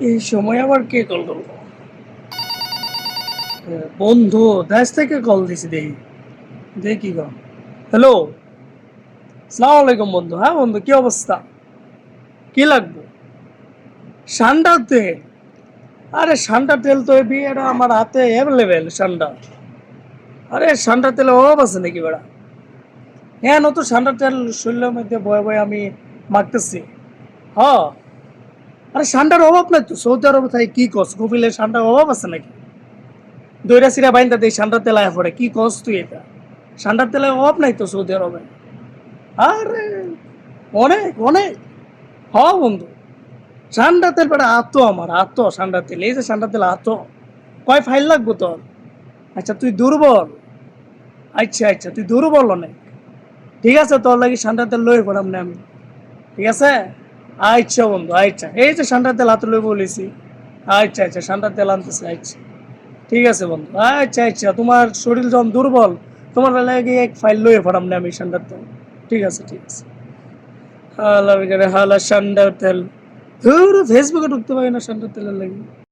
এই সময় আবার কে কল করল? বন্ধু, দেশ থেকে কল দিছি দেখি দেখি গো। হ্যালো সালাম আলাইকুম বন্ধু। হ্যাঁ বন্ধু, কি অবস্থা? কি লাগবে? সান্ডার তেল আরে সান্ডার তেল তো বিয়েটা আমার হাতে অ্যাভেলেবেল সান্ডা। আরে সান্ডার তেলে অভাব আছে নাকি বেড়া? হ্যাঁ নতুন সান্ডার তেল শরীরের মধ্যে বয়ে বয়ে আমি মাখতেছি। হ। আরে সান্ডার অভাব নাই তো, সৌদি আরব থাই কি কস? কপিলের সান্ডার অভাব আছে নাকি? দইরা সিরা বাইন্দা দেই সান্ডার তেল আয় পড়ে, কি কস তুই এটা? সান্ডার তেলের অভাব নাই তো সৌদি আরবে? আরে, অনেক অনেক। হ বন্ধু, সান্ডার তেল বেটা আতো আমার, আতো সান্ডার তেল, এই যে সান্ডার তেল আতো। কয় ফাইল লাগবো তোর? আচ্ছা তুই দুর্বল। আচ্ছা আচ্ছা তুই দুর্বল অনেক। ঠিক আছে, তোর লাগি সান্ডার তেল লই পড়াম না আমি। ঠিক আছে? আচ্ছা বন্ধু আচ্ছা। এই যে সান্ডার তেল হাতে বলেছি। আচ্ছা আচ্ছা সান্ডার তেল আনতেছে আচ্ছা। ঠিক আছে বন্ধু আচ্ছা আচ্ছা। তোমার শরীর যখন দুর্বল, তোমার লাগে এক ফাইল লয়ে পড়াম না আমি সান্ডার তেল। ঠিক আছে ঠিক আছে। হালা হালা সান্ডার তেল। ফেসবুকে ঢুকতে পারি না সান্ডার তেলের লাগে।